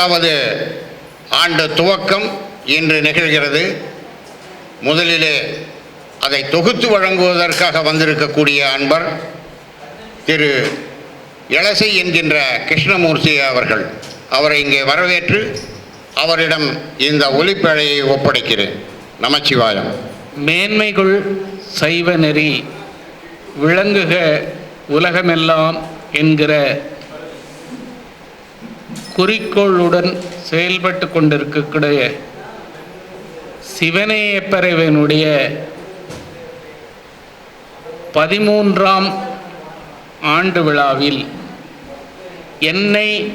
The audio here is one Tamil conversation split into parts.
ஆறாவது ஆண்டு துவக்கம் இன்று நிகழ்கிறது. முதலிலே அதை தொகுத்து வழங்குவதற்காக வந்திருக்கக்கூடிய அன்பர் திரு இளசை என்கின்ற கிருஷ்ணமூர்த்தி அவர்கள். அவரை இங்கே வரவேற்று அவரிடம் இந்த ஒலிப்பழையை ஒப்படைக்கிறேன். நமச்சிவாயம். மேன்மைகள் சைவ நெறி விளங்குக உலகமெல்லாம் என்கிற குறிக்கோளுடன் செயல்பட்டு கொண்டிருக்கக்கூடிய சிவனேயப்பறைவனுடைய பதிமூன்றாம் ஆண்டு விழாவில் என்னை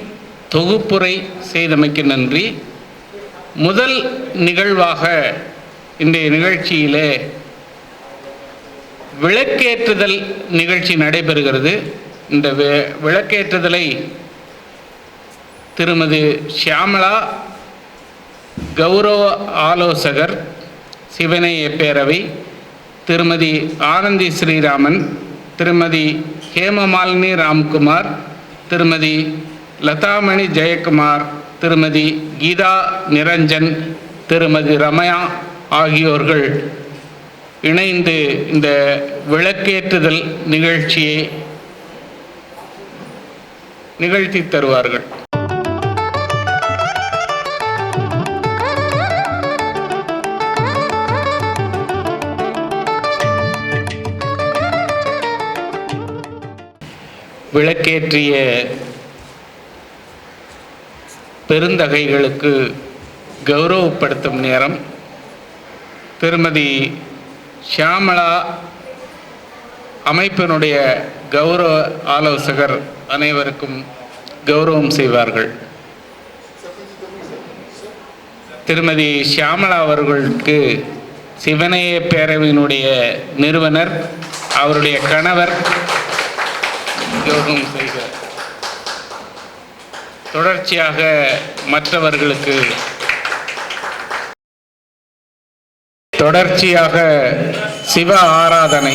தொகுப்புரை செய்தமைக்கு நன்றி. முதல் நிகழ்வாக இன்றைய நிகழ்ச்சியிலே விளக்கேற்றுதல் நிகழ்ச்சி நடைபெறுகிறது. இந்த வி- விளக்கேற்றுதலை திருமதி ஷியாமலா கௌரவ ஆலோசகர் சிவனைய பேரவை திருமதி ஆனந்தி ஸ்ரீராமன் திருமதி ஹேமமாலினி ராம்குமார் திருமதி லதாமணி ஜெயக்குமார் திருமதி கீதா நிரஞ்சன் திருமதி ரமயா ஆகியோர்கள் இணைந்து இந்த விளக்கேற்றுதல் நிகழ்ச்சியை நிகழ்த்தி தருவார்கள். விளக்கேற்றிய பெருந்தகைகளுக்கு கௌரவப்படுத்தும் நேரம். திருமதி ஷியாமளா அமைப்பினுடைய கௌரவ ஆலோசகர் அனைவருக்கும் கௌரவம் செய்வார்கள். திருமதி ஷியாமளா அவர்களுக்கு சிவனைய பேரவையினுடைய நிறுவனர் அவருடைய கணவர் கௌரவம் செய்கிறார் தொடர்ச்சியாக மற்றவர்களுக்கு தொடர்ச்சியாக சிவ ஆராதனை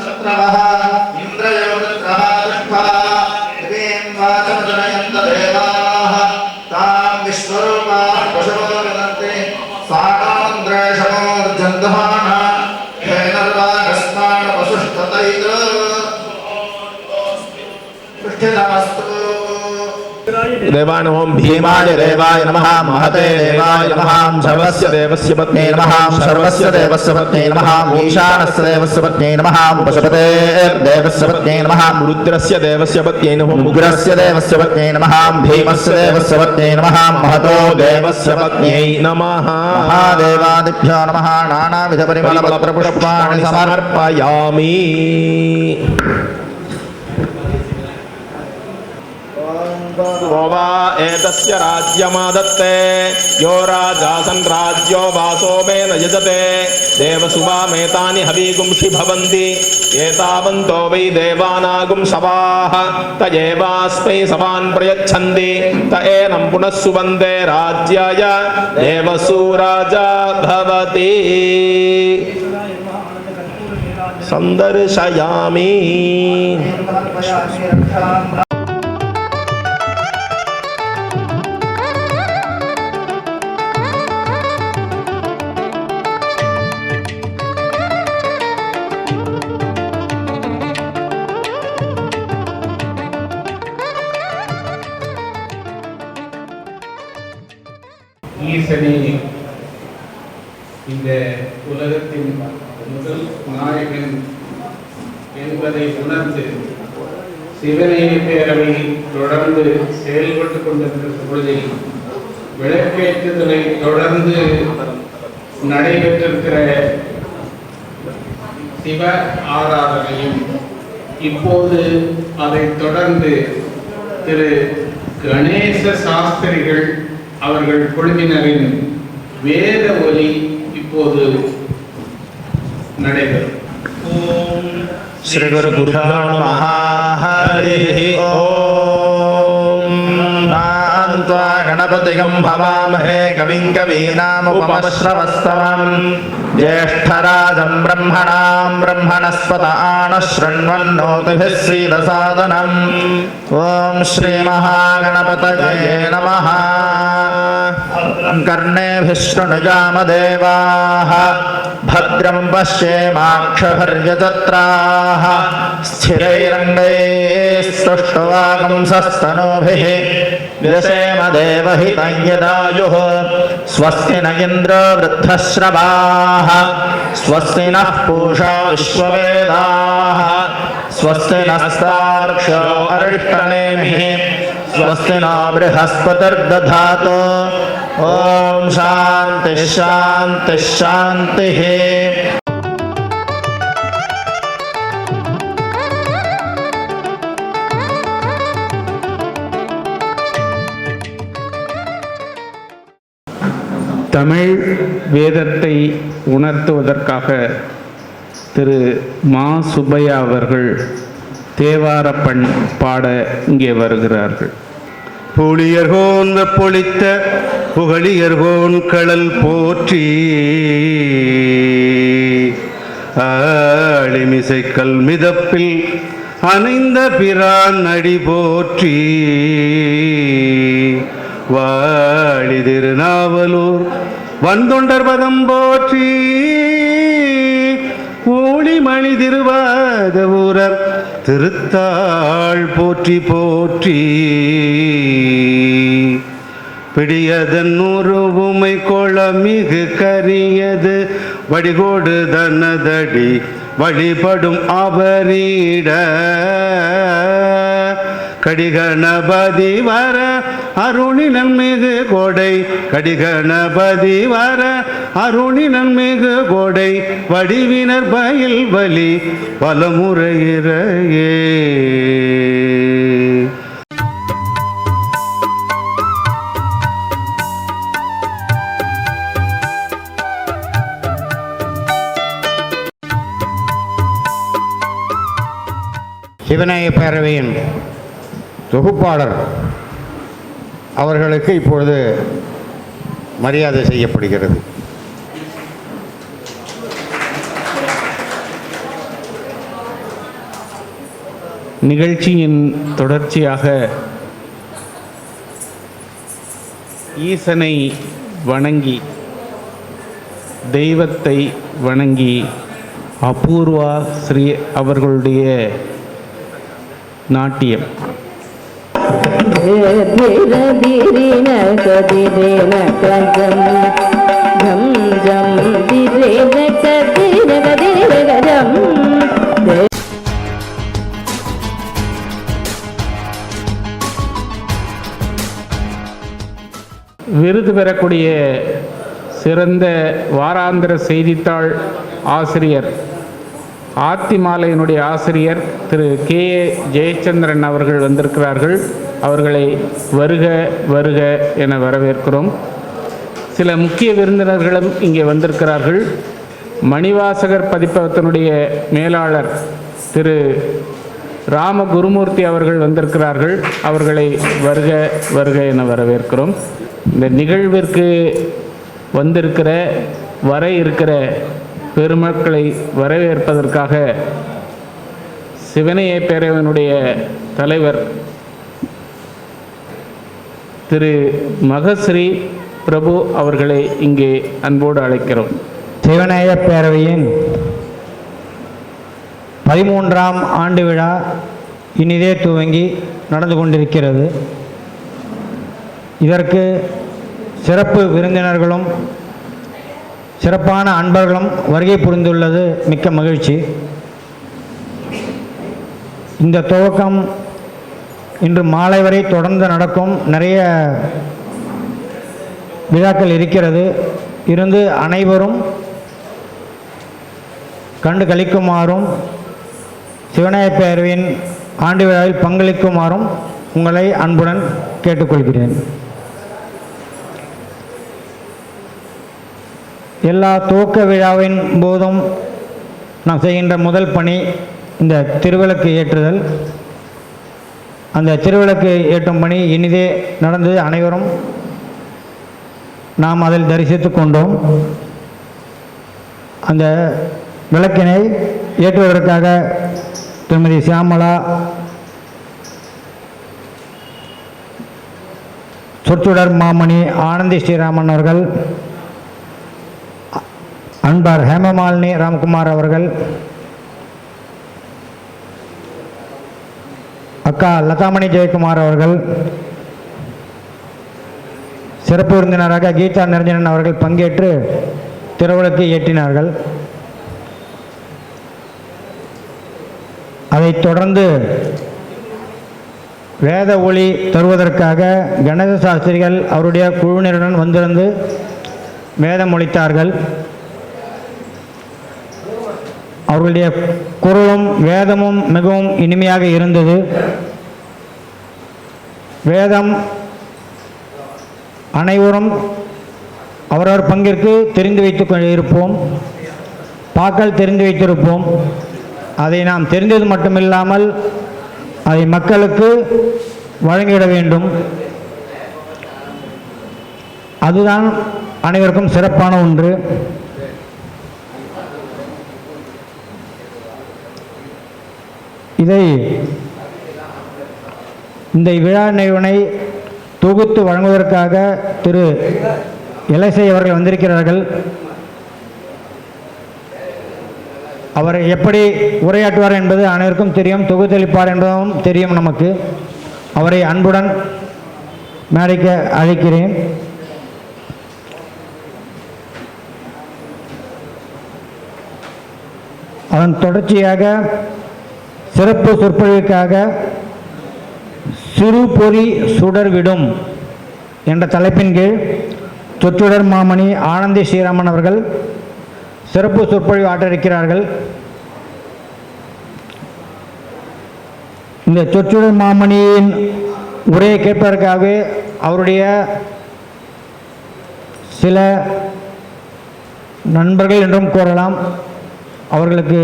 शत्रवः देवाय नमो भीमाय देवाय नमः महते देवाय नमः सर्वस्य देवस्य पत्न्यै नमः सर्वस्य देवस्य पत्न्यै नमः ईशानस्य देवस्य पत्न्यै नमः पशुपतेर्देवस्य पत्न्यै नमः रुद्रस्य देवस्य पत्न्यै नमः उग्रस्य देवस्य पत्न्यै नमः भीमस्य देवस्य पत्न्यै नमः महतो देवस्य पत्न्यै नमः महादेवादिभ्यो नमः नानाविधपरिमलपत्रपुष्पाणि समर्पयामि वा एतस्य राज्यमादत्ते। यो राजासन् राज्यो वासो मे न यजते। देवसुवामेतानि हवीगुंषि भवन्ति। एतावन्तो वै देवानागुं सवाः। त एवास्मै सवान् प्रयच्छन्ति। त एनं पुनः सुवन्दे राज्याय देवसूराजा भवति। सन्दर्शयामि। ஈசனே இந்த உலகத்தின் முதல் நாயகன் என்பதை உணர்ந்து சிவனைய பேரவை தொடர்ந்து செயல்பட்டு கொண்டிருக்கிற பொழுதில் விளக்கேற்றுதலை தொடர்ந்து நடைபெற்றிருக்கிற சிவ ஆராதனையும் இப்போது அதைத் தொடர்ந்து திரு கணேச சாஸ்திரிகள் அவர்கள் குழுவினரின் வேத ஒலி இப்போது நடைபெறும். ஓம் ஸ்ரீ குரு மகாஹரி ஓம். நான் गणपतिगम् भवामहे कविम् कवीनामुपमश्रवस्तवम् ज्येष्ठराजम् ब्रह्मणाम् ब्रह्मणस्पत आणशृण्वन्नोतिभिः श्रीरसादनम् ॐ श्रीमहागणपतये नमः। कर्णेभिः शृणुजामदेवाः। भद्रम् पश्येमाक्षभर्यजत्राः स्थिरैरङ्गैः सुष्ठुवागंसस्तनोभिः विदशेमदेव देवहितं स्वस्ति न इन्द्रो वृद्धश्रवाः स्वस्ति नः पूषा विश्ववेदाः। स्वस्ति नस्तार्क्ष्यो अरिष्टनेमिः। स्वस्ति नो बृहस्पतिर्दधातु। ॐ शान्तिः शान्तिः शान्तिः। தமிழ் வேதத்தை உணர்த்துவதற்காக திரு மா. சுப்பையா அவர்கள் தேவாரப்பண் பாட இங்கே வருகிறார்கள். புளியர்கோன் பொழித்த புகழியர்கோன் கடல் போற்றி ஆளிமிசைக்கல் மிதப்பில் அணைந்த பிரான் அடி போற்றி வாழி திருநாவலூர் வந்தொண்டர் பதம் போற்றி. ஊழிமணி திருவாத ஊரர் திருத்தாள் போற்றி போற்றி. பிடியதன் உருவுமை கொளமிகு கரியது வடிகோடு தனதடி வழிபடும் அவரீட. கடிகணபதி வர அருணினன் மிகு கோடை. கடிகணபதி வர அருணினன் மிகு கோடை. வடிவினர் பயில் வலி பலமுறையிறையே சிவநாய பேரவையின் தொகுப்பாளர் அவர்களுக்கு இப்பொழுது மரியாதை செய்யப்படுகிறது. நிகழ்ச்சியின் தொடர்ச்சியாக ஈசனை வணங்கி தெய்வத்தை வணங்கி அபூர்வா ஸ்ரீ அவர்களுடைய நாட்டியம். விருது பெறக்கூடிய சிறந்த வாராந்திர செய்தித்தாள் ஆசிரியர் ஆத்திமாலையினுடைய ஆசிரியர் திரு கே ஏ ஜெயச்சந்திரன் அவர்கள் வந்திருக்கிறார்கள். அவர்களை வருக வருக என வரவேற்கிறோம். சில முக்கிய விருந்தினர்களும் இங்கே வந்திருக்கிறார்கள். மணிவாசகர் பதிப்பகத்தினுடைய மேலாளர் திரு ராம குருமூர்த்தி அவர்கள் வந்திருக்கிறார்கள். அவர்களை வருக வருக என வரவேற்கிறோம். இந்த நிகழ்விற்கு வந்திருக்கிற வர இருக்கிற பெருமக்களை வரவேற்பதற்காக சிவனைய பேரவனுடைய தலைவர் திரு மகஸ்ரீ பிரபு அவர்களை இங்கே அன்போடு அழைக்கிறோம். சிவநேய பேரவையின் பதிமூன்றாம் ஆண்டு விழா இனிதே துவங்கி நடந்து கொண்டிருக்கிறது. இதற்கு சிறப்பு விருந்தினர்களும் சிறப்பான அன்பர்களும் வருகை புரிந்துள்ளது மிக்க மகிழ்ச்சி. இந்த துவக்கம் இன்று மாலை வரை தொடர்ந்து நடக்கும் நிறைய விழாக்கள் இருக்கிறது. இருந்து அனைவரும் கண்டு கழிக்குமாறும் சிவநாய ஆண்டு விழாவில் பங்களிக்குமாறும் உங்களை அன்புடன் கேட்டுக்கொள்கிறேன். எல்லா துவக்க விழாவின் போதும் நாம் செய்கின்ற முதல் பணி இந்த திருவிளக்கு ஏற்றுதல். அந்த திருவிளக்கு ஏற்றும் பணி இனிதே நடந்தது அனைவரும் நாம் அதில் தரிசித்து கொண்டோம். அந்த விளக்கினை ஏற்றுவதற்காக திருமதி சியாமலா சொற்சுடர் மாமணி ஆனந்தி ஸ்ரீராமன் அவர்கள் அன்பார் ஹேமமாலினி ராம்குமார் அவர்கள் அக்கா லதாமணி ஜெயக்குமார் அவர்கள் சிறப்பு விருந்தினராக கீதா நிரஞ்சனன் அவர்கள் பங்கேற்று திருவிளக்கு ஏற்றினார்கள். அதைத் தொடர்ந்து வேத ஒளி தருவதற்காக கணேச சாஸ்திரிகள் அவருடைய குழுவினருடன் வந்திருந்து வேதம் ஒழித்தார்கள். அவர்களுடைய குரலும் வேதமும் மிகவும் இனிமையாக இருந்தது. வேதம் அனைவரும் அவரவர் பங்கிற்கு தெரிந்து வைத்துக் கொண்டிருப்போம். பாக்கள் தெரிந்து வைத்திருப்போம். அதை நாம் தெரிந்தது மட்டுமில்லாமல் அதை மக்களுக்கு வழங்கிட வேண்டும். அதுதான் அனைவருக்கும் சிறப்பான ஒன்று. இதை இந்த விழா நிறுவனை தொகுத்து வழங்குவதற்காக திரு இலசை அவர்கள் வந்திருக்கிறார்கள். அவர் எப்படி உரையாற்றுவார் என்பது அனைவருக்கும் தெரியும் தொகுத்தளிப்பார் என்பதும் தெரியும் நமக்கு. அவரை அன்புடன் மேடைக்க அழைக்கிறேன். அதன் தொடர்ச்சியாக சிறப்பு சொற்பொழிவுக்காக சிறு பொறி சுடர்விடும் என்ற தலைப்பின் கீழ் சொற்றுடர் மாமணி ஆனந்தி ஸ்ரீராமன் அவர்கள் சிறப்பு சொற்பொழிவு ஆற்றிருக்கிறார்கள். இந்த சொற்றுடர் மாமணியின் உரையை கேட்பதற்காகவே அவருடைய சில நண்பர்கள் என்றும் கூறலாம். அவர்களுக்கு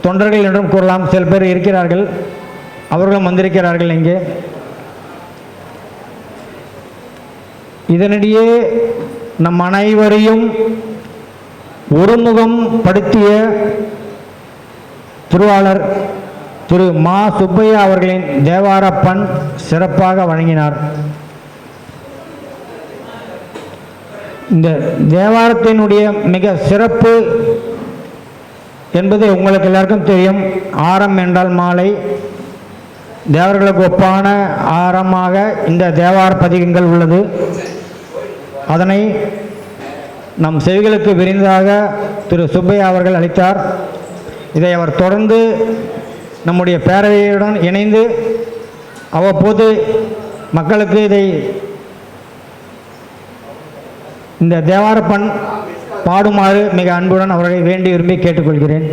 தொண்டர்கள் என்றும் கூறலாம். சில பேர் இருக்கிறார்கள். அவர்களும் வந்திருக்கிறார்கள் இங்கே. இதனிடையே நம் அனைவரையும் ஒருமுகம் படுத்திய திருவாளர் திரு மா சுப்பையா அவர்களின் தேவாரப்பன் சிறப்பாக வழங்கினார். இந்த தேவாரத்தினுடைய மிக சிறப்பு என்பது உங்களுக்கு எல்லாருக்கும் தெரியும். ஆரம் என்றால் மாலை. தேவர்களுக்கு ஒப்பான ஆரமாக இந்த தேவார பதிகங்கள் உள்ளது. அதனை நம் செவிகளுக்கு விரிந்ததாக திரு சுப்பையா அவர்கள் அளித்தார். இதை அவர் தொடர்ந்து நம்முடைய பேரவையுடன் இணைந்து அவ்வப்போது மக்களுக்கு இதை இந்த தேவாரப்பண் பாடுமாறு மிக அன்புடன் அவர்களை வேண்டி விரும்பி கேட்டுக்கொள்கிறேன்.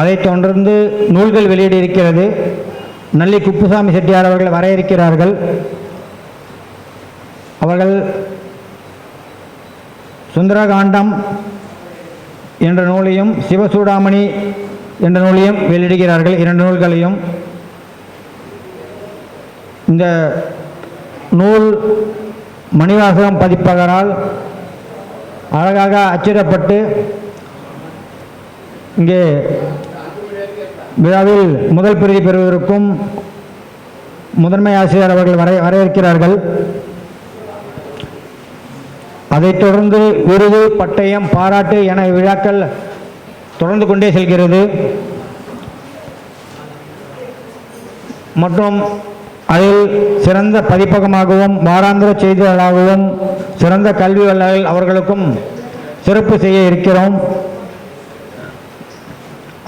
அதைத் தொடர்ந்து நூல்கள் வெளியிட இருக்கிறது நல்லி குப்புசாமி செட்டியார் அவர்கள் வர இருக்கிறார்கள் அவர்கள் சுந்தரகாண்டம் என்ற நூலையும் சிவசூடாமணி என்ற நூலையும் வெளியிடுகிறார்கள். இரண்டு நூல்களையும். இந்த நூல் மணிவாசகம் பதிப்பகரால் அழகாக அச்சிடப்பட்டு இங்கே விழாவில் முதல் பிரதி பெறுவதற்கும் முதன்மை ஆசிரியர் அவர்கள் வர வரவேற்கிறார்கள். அதைத் தொடர்ந்து விருது பட்டயம் பாராட்டு என விழாக்கள் தொடர்ந்து கொண்டே செல்கிறது. மற்றும் அதில் சிறந்த பதிப்பகமாகவும் வாராந்திர செய்தியாளராகவும் சிறந்த கல்வி வல்லர்கள் அவர்களுக்கும் சிறப்பு செய்ய இருக்கிறோம்.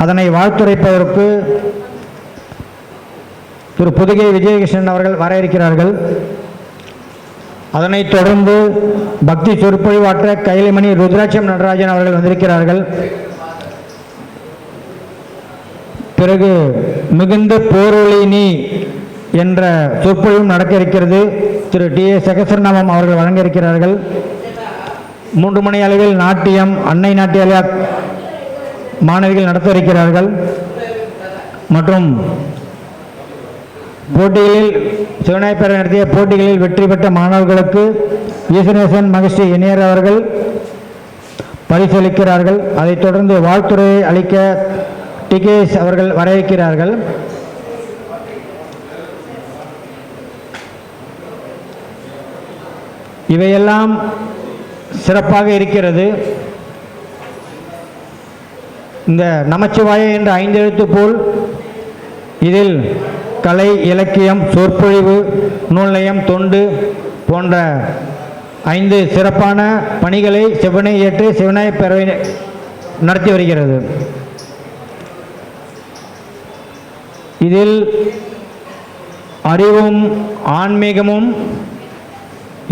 அதனை வாழ்த்துரைப்பதற்கு திரு புதுகை விஜயகிருஷ்ணன் அவர்கள் வர இருக்கிறார்கள். அதனைத் தொடர்ந்து பக்தி சொற்பொழிவாற்ற கைலிமணி ருத்ராட்சம் நடராஜன் அவர்கள் வந்திருக்கிறார்கள். பிறகு மிகுந்த போரொளி நீ என்ற சொற்பொழிவும் நடக்க இருக்கிறது திரு டி ஏ சகசரநாமம் அவர்கள் வழங்க இருக்கிறார்கள் மூன்று மணி அளவில் நாட்டியம் அன்னை நாட்டிய மாணவிகள் நடத்த இருக்கிறார்கள் மற்றும் போட்டிகளில் சிவநாயப்பர் நடத்திய போட்டிகளில் வெற்றி பெற்ற மாணவர்களுக்கு ஈசனேசன் மகிழ்ச்சி இணையர் அவர்கள் பரிசளிக்கிறார்கள். அதைத் தொடர்ந்து வாழ்த்துறையை அளிக்க டிகேஎஸ் அவர்கள் வரவேற்கிறார்கள். இவையெல்லாம் சிறப்பாக இருக்கிறது. இந்த நமச்சிவாய என்ற ஐந்தெழுத்து போல் இதில் கலை இலக்கியம் சொற்பொழிவு நூல்நயம் தொண்டு போன்ற ஐந்து சிறப்பான பணிகளை சிவனை ஏற்று சிவனாய பேரவை நடத்தி வருகிறது. இதில் அறிவும் ஆன்மீகமும்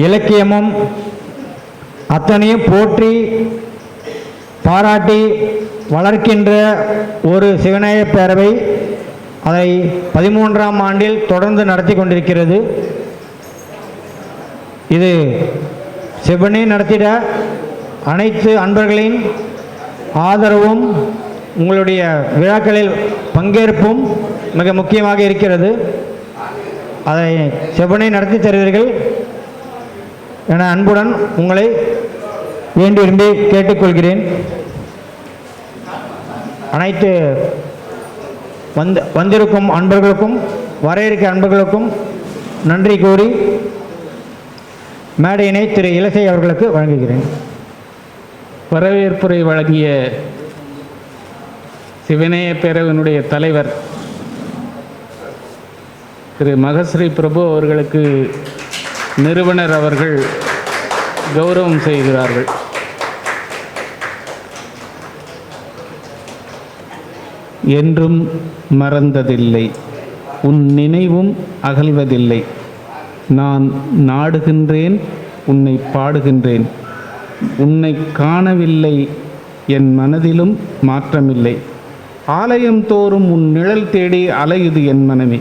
இலக்கியமும் அத்தனையும் போற்றி பாராட்டி வளர்க்கின்ற ஒரு சிவநாய பேரவை அதை பதிமூன்றாம் ஆண்டில் தொடர்ந்து நடத்தி கொண்டிருக்கிறது. இது சிவனே நடத்திட அனைத்து அன்பர்களின் ஆதரவும் உங்களுடைய விழாக்களில் பங்கேற்பும் மிக முக்கியமாக இருக்கிறது. அதை செவ்வனை நடத்தி தருவீர்கள். என அன்புடன் உங்களை வேண்டி விரும்பி கேட்டுக்கொள்கிறேன். அனைத்து வந்து வந்திருக்கும் அன்பர்களுக்கும் வர இருக்க அன்பர்களுக்கும் நன்றி கூறி மேடையினை திரு இலசை அவர்களுக்கு வழங்குகிறேன். வரவேற்புரை வழங்கிய சிவநேய பேரவனுடைய தலைவர் திரு மகஸ்ரீ பிரபு அவர்களுக்கு நிறுவனர் அவர்கள் கௌரவம் செய்கிறார்கள். என்றும் மறந்ததில்லை. உன் நினைவும் அகல்வதில்லை. நான் நாடுகின்றேன் உன்னை பாடுகின்றேன். உன்னை காணவில்லை என் மனதிலும் மாற்றமில்லை. ஆலயம் தோறும் உன் நிழல் தேடி அலையுது என் மனமே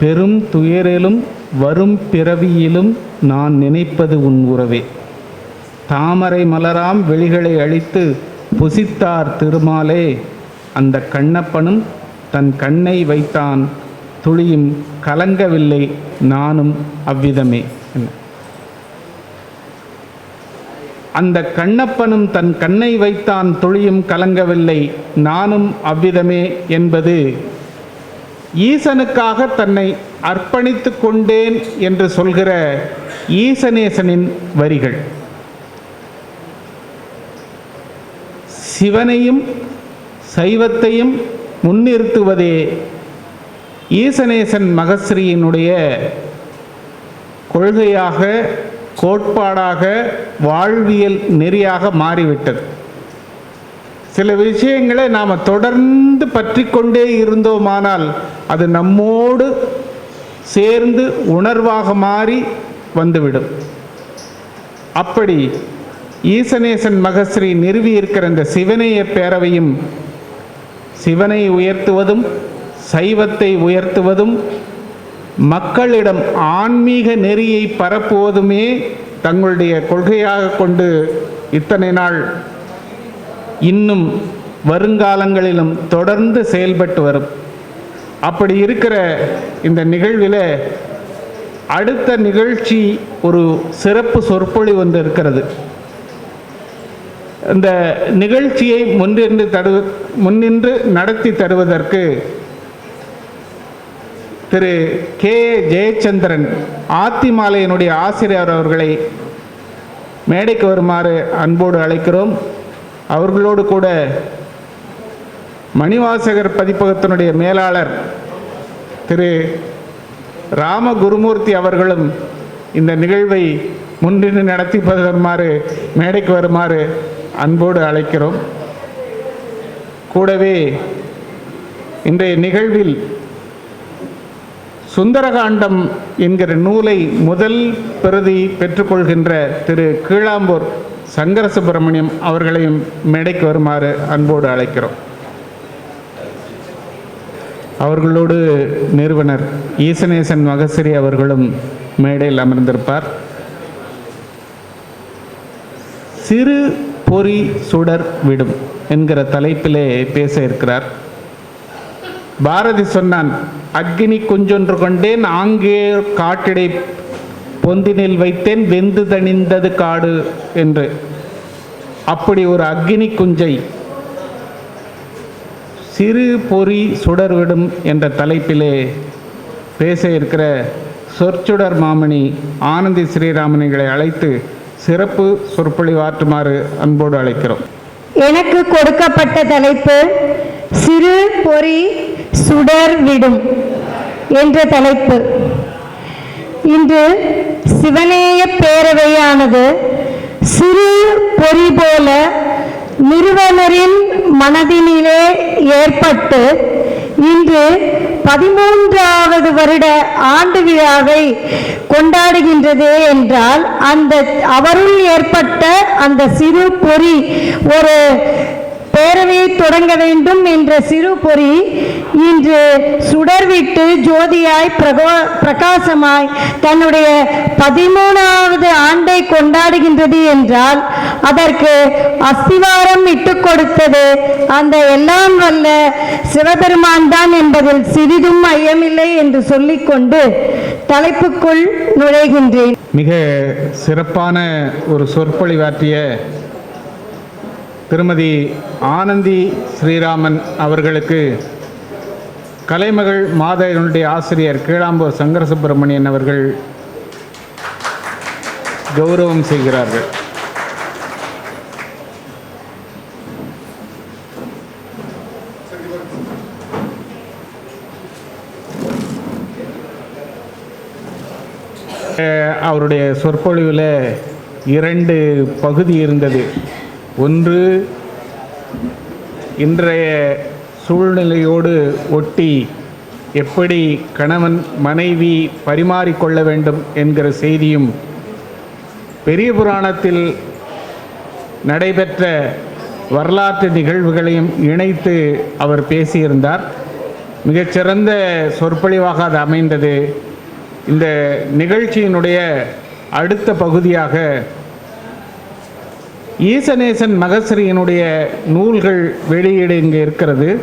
பெரும் துயரிலும் வரும் பிறவியிலும் நான் நினைப்பது உன் உறவே. தாமரை மலராம் வெளிகளை அழித்து புசித்தார் திருமாலே. அந்த கண்ணப்பனும் தன் கண்ணை வைத்தான். துளியும் கலங்கவில்லை நானும் அவ்விதமே. அந்த கண்ணப்பனும் தன் கண்ணை வைத்தான். துளியும் கலங்கவில்லை நானும் அவ்விதமே என்பது ஈசனுக்காக தன்னை அர்ப்பணித்து கொண்டேன் என்று சொல்கிற ஈசநேசனின் வரிகள். சிவனையும் சைவத்தையும் முன்னிறுத்துவதே ஈசநேசன் மகஸ்ரீயினுடைய கொள்கையாக கோட்பாடாக வாழ்வியல் நெறியாக மாறிவிட்டது. சில விஷயங்களை நாம் தொடர்ந்து பற்றி கொண்டே இருந்தோமானால் அது நம்மோடு சேர்ந்து உணர்வாக மாறி வந்துவிடும். அப்படி ஈசனேசன் மகஸ்ரீ நிறுவி இருக்கிற இந்த சிவனைய பேரவையும் சிவனை உயர்த்துவதும் சைவத்தை உயர்த்துவதும் மக்களிடம் ஆன்மீக நெறியை பரப்புவதுமே தங்களுடைய கொள்கையாக கொண்டு இத்தனை நாள் இன்னும் வருங்காலங்களிலும் தொடர்ந்து செயல்பட்டு வரும். அப்படி இருக்கிற இந்த நிகழ்வில் அடுத்த நிகழ்ச்சி ஒரு சிறப்பு சொற்பொழி வந்து இருக்கிறது. இந்த நிகழ்ச்சியை முன்னின்று தரு முன்னின்று நடத்தி தருவதற்கு திரு கே. ஜெயச்சந்திரன் ஆத்திமாலையினுடைய ஆசிரியர் அவர்களை மேடைக்கு வருமாறு அன்போடு அழைக்கிறோம். அவர்களோடு கூட மணிவாசகர் பதிப்பகத்தினுடைய மேலாளர் திரு ராம குருமூர்த்தி அவர்களும் இந்த நிகழ்வை முன்னின்று நடத்தி வருமாறு மேடைக்கு வருமாறு அன்போடு அழைக்கிறோம். கூடவே இன்றைய நிகழ்வில் சுந்தரகாண்டம் என்கிற நூலை முதல் பிரதி பெற்றுக்கொள்கின்ற திரு கீழாம்பூர் சங்கர சுப்பிரமணியம் அவர்களையும் மேடைக்கு வருமாறு அன்போடு அழைக்கிறோம். அவர்களோடு நிறுவனர் ஈசனேசன் மகசிரி அவர்களும் மேடையில் அமர்ந்திருப்பார். சிறு பொறி சுடர் விடும் என்கிற தலைப்பிலே பேச இருக்கிறார். பாரதி சொன்னான் அக்னி குஞ்சொன்று கொண்டேன் ஆங்கே காட்டிடை பொந்தினில் வைத்தேன் வெந்து தணிந்தது காடு என்று. அப்படி ஒரு அக்னி குஞ்சை சிறு பொறி சுடர்விடும் என்ற தலைப்பிலே பேச இருக்கிற சொற்சுடர் மாமணி ஆனந்தி ஸ்ரீராமனிகளை அழைத்து சிறப்பு சொற்பொழிவாற்றுமாறு அன்போடு அழைக்கிறோம். எனக்கு கொடுக்கப்பட்ட தலைப்பு சிறு பொறி சுடர் விடும் என்ற தலைப்பு. இன்று சிவனேய பேரவையானது சிறு பொறி போல நிறுவனரின் மனதினிலே ஏற்பட்டு இன்று பதிமூன்றாவது வருட ஆண்டு விழாவை கொண்டாடுகின்றது என்றால் அந்த அவருள் ஏற்பட்ட அந்த சிறு பொறி ஒரு பேரவையை தொடங்க வேண்டும் என்ற சிறு பொறி இன்று சுடர்விட்டு ஜோதியாய் பிரகோ பிரகாசமாய் தன்னுடைய பதிமூணாவது ஆண்டை கொண்டாடுகின்றது என்றால் அதற்கு அஸ்திவாரம் இட்டு கொடுத்தது அந்த எல்லாம் வல்ல சிவபெருமான் தான் என்பதில் சிறிதும் ஐயமில்லை என்று சொல்லிக்கொண்டு தலைப்புக்குள் நுழைகின்றேன். மிக சிறப்பான ஒரு சொற்பொழிவாற்றிய திருமதி ஆனந்தி ஸ்ரீராமன் அவர்களுக்கு கலைமகள் மாதையனுடைய ஆசிரியர் கீழாம்பூர் சங்கரசுப்பிரமணியன் அவர்கள் கௌரவம் செய்கிறார்கள். அவருடைய சொற்பொழிவில் இரண்டு பகுதி இருந்தது. ஒன்று இன்றைய சூழ்நிலையோடு ஒட்டி எப்படி கணவன் மனைவி பரிமாறிக்கொள்ள வேண்டும் என்கிற செய்தியும் பெரிய புராணத்தில் நடைபெற்ற வரலாற்று நிகழ்வுகளையும் இணைத்து அவர் பேசியிருந்தார். மிகச்சிறந்த சொற்பொழிவாக அது அமைந்தது. இந்த நிகழ்ச்சியினுடைய அடுத்த பகுதியாக ஈசநேசன் மகஸ்ரீயினுடைய நூல்கள் வெளியீடு இங்கே இருக்கிறது.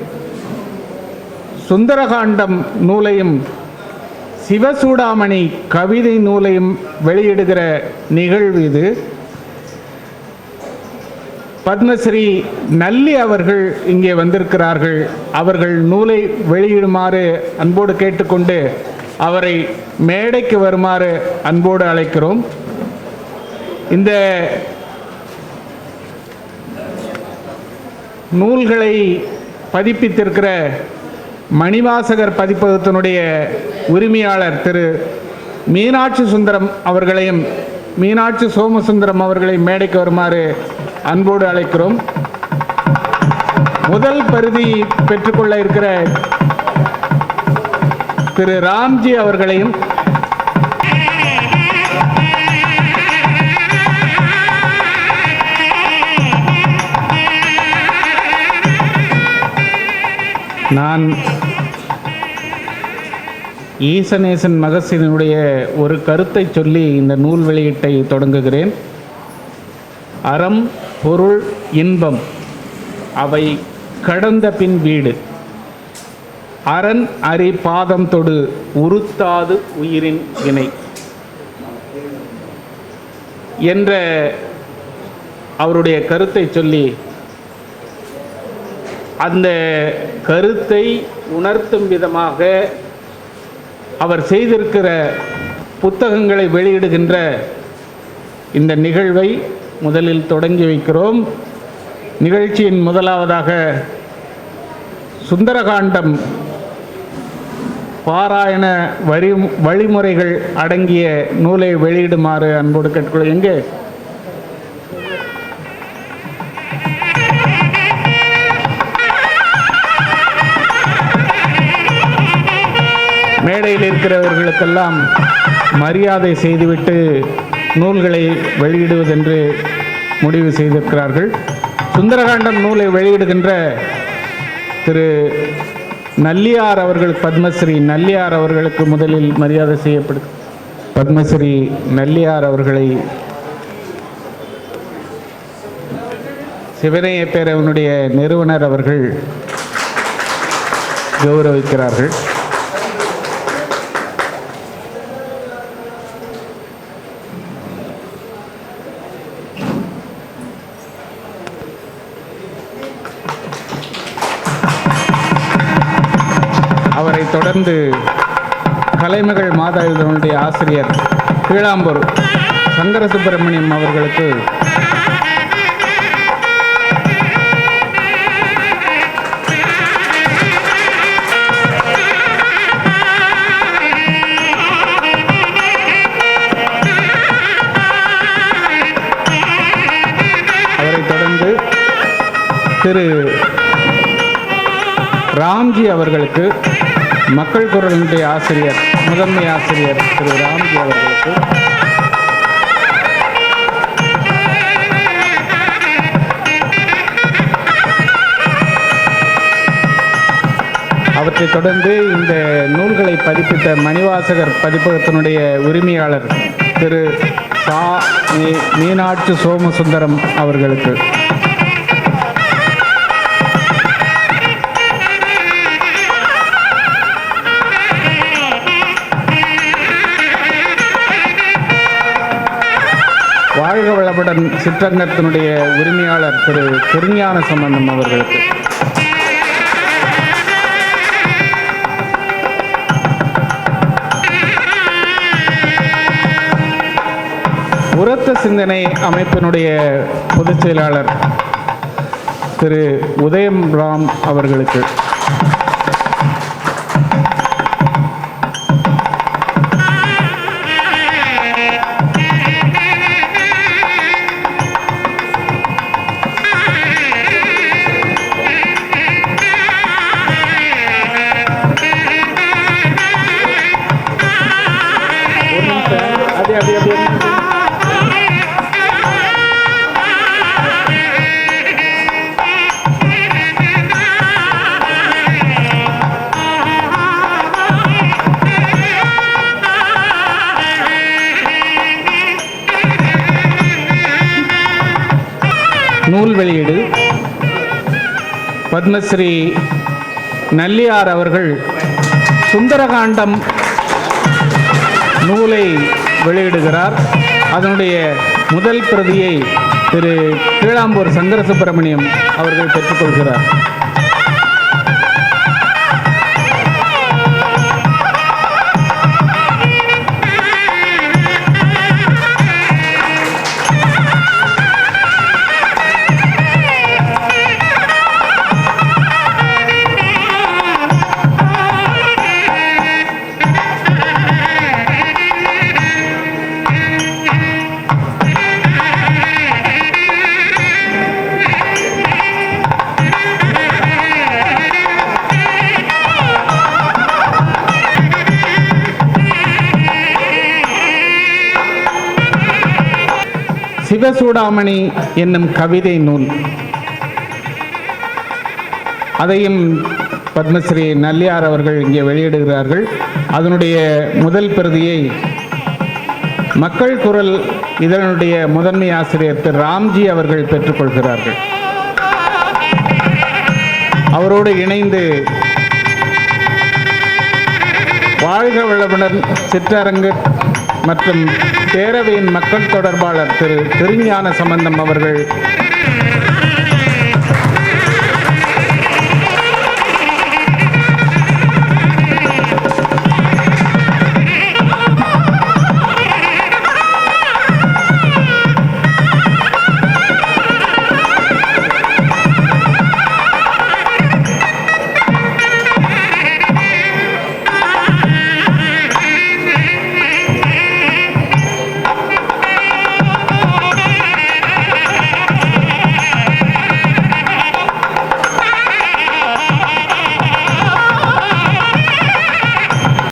சுந்தரகாண்டம் நூலையும் சிவசூடாமணி கவிதை நூலையும் வெளியிடுகிற நிகழ்வு இது. பத்மஸ்ரீ நல்லி அவர்கள் இங்கே வந்திருக்கிறார்கள். அவர்கள் நூலை வெளியிடுமாறு அன்போடு கேட்டுக்கொண்டு அவரை மேடைக்கு வருமாறு அன்போடு அழைக்கிறோம். இந்த நூல்களை பதிப்பித்திருக்கிற மணிவாசகர் பதிப்பகத்தினுடைய உரிமையாளர் திரு மீனாட்சி சுந்தரம் அவர்களையும் மீனாட்சி சோமசுந்தரம் அவர்களை மேடைக்கு வருமாறு அன்போடு அழைக்கிறோம். முதல் பருதி பெற்றுக்கொள்ள இருக்கிற திரு ராம்ஜி அவர்களையும் நான் ஈசநேசன் மகசினுடைய ஒரு கருத்தை சொல்லி இந்த நூல் வெளியீட்டை தொடங்குகிறேன். அறம் பொருள் இன்பம் அவை கடந்த பின் வீடு. அரண் அரி பாதம் தொடு உறுத்தாது உயிரின் வினை. என்ற அவருடைய கருத்தை சொல்லி அந்த கருத்தை உணர்த்தும் விதமாக அவர் செய்திருக்கிற புத்தகங்களை வெளியிடுகின்ற இந்த நிகழ்வை முதலில் தொடங்கி வைக்கிறோம். நிகழ்ச்சியின் முதலாவதாக சுந்தரகாண்டம் பாராயண வழி வழிமுறைகள் அடங்கிய நூலை வெளியிடுமாறு அன்போடு கேட்டுக்கொள்ள எங்கே? மேடையில் இருக்கிறவர்களுக்கெல்லாம் மரியாதை செய்துவிட்டு நூல்களை வெளியிடுவதென்று முடிவு செய்திருக்கிறார்கள். சுந்தரகாண்டம் நூலை வெளியிடுகின்ற திரு நல்லியார் அவர்களுக்கு பத்மஸ்ரீ நல்லியார் அவர்களுக்கு முதலில் மரியாதை செய்யப்படு பத்மஸ்ரீ நல்லியார் அவர்களை சிவனைய பேரவனுடைய நிறுவனர் அவர்கள் கௌரவிக்கிறார்கள். தொடர்ந்து கலைமகள் மாதா இதனுடைய ஆசிரியர் கீழாம்பூர் சங்கர சுப்பிரமணியம் அவர்களுக்கு அவரை தொடர்ந்து திரு ராம்ஜி அவர்களுக்கு மக்கள் குரலினுடைய ஆசிரியர் முதன்மை ஆசிரியர் திரு ராம்ஜி அவர்களுக்கு அவற்றைத் தொடர்ந்து இந்த நூல்களை பதிப்பித்த மணிவாசகர் பதிப்பகத்தினுடைய உரிமையாளர் திரு சா மீனாட்சி சோமசுந்தரம் அவர்களுக்கு. வாழ்க வளமுடன் சிற்றங்கத்தினுடைய உரிமையாளர் திரு திருஞான சம்பந்தம் அவர்களுக்கு. உரத்த சிந்தனை அமைப்பினுடைய பொதுச் செயலாளர் திரு உதயம் ராம் அவர்களுக்கு. நூல் வெளியீடு. பத்மஸ்ரீ நல்லியார் அவர்கள் சுந்தரகாண்டம் நூலை வெளியிடுகிறார். அதனுடைய முதல் பிரதியை திரு கீழாம்பூர் சங்கர சுப்பிரமணியம் அவர்கள் பெற்றுக்கொள்கிறார். சூடாமணி என்னும் கவிதை நூல். அதையும் பத்மஸ்ரீ நல்லியார் அவர்கள் இங்கே வெளியிடுகிறார்கள். அதனுடைய முதல் பிரதியை மக்கள் குரல் இதனுடைய முதன்மை ஆசிரியர் திரு ராம்ஜி அவர்கள் பெற்றுக்கொள்கிறார்கள். அவரோடு இணைந்து வாழ்க வளமுடன் சிற்றரங்கு மற்றும் பேரவையின் மக்கள் தொடர்பாளர் திரு திருஞான சம்பந்தம் அவர்கள்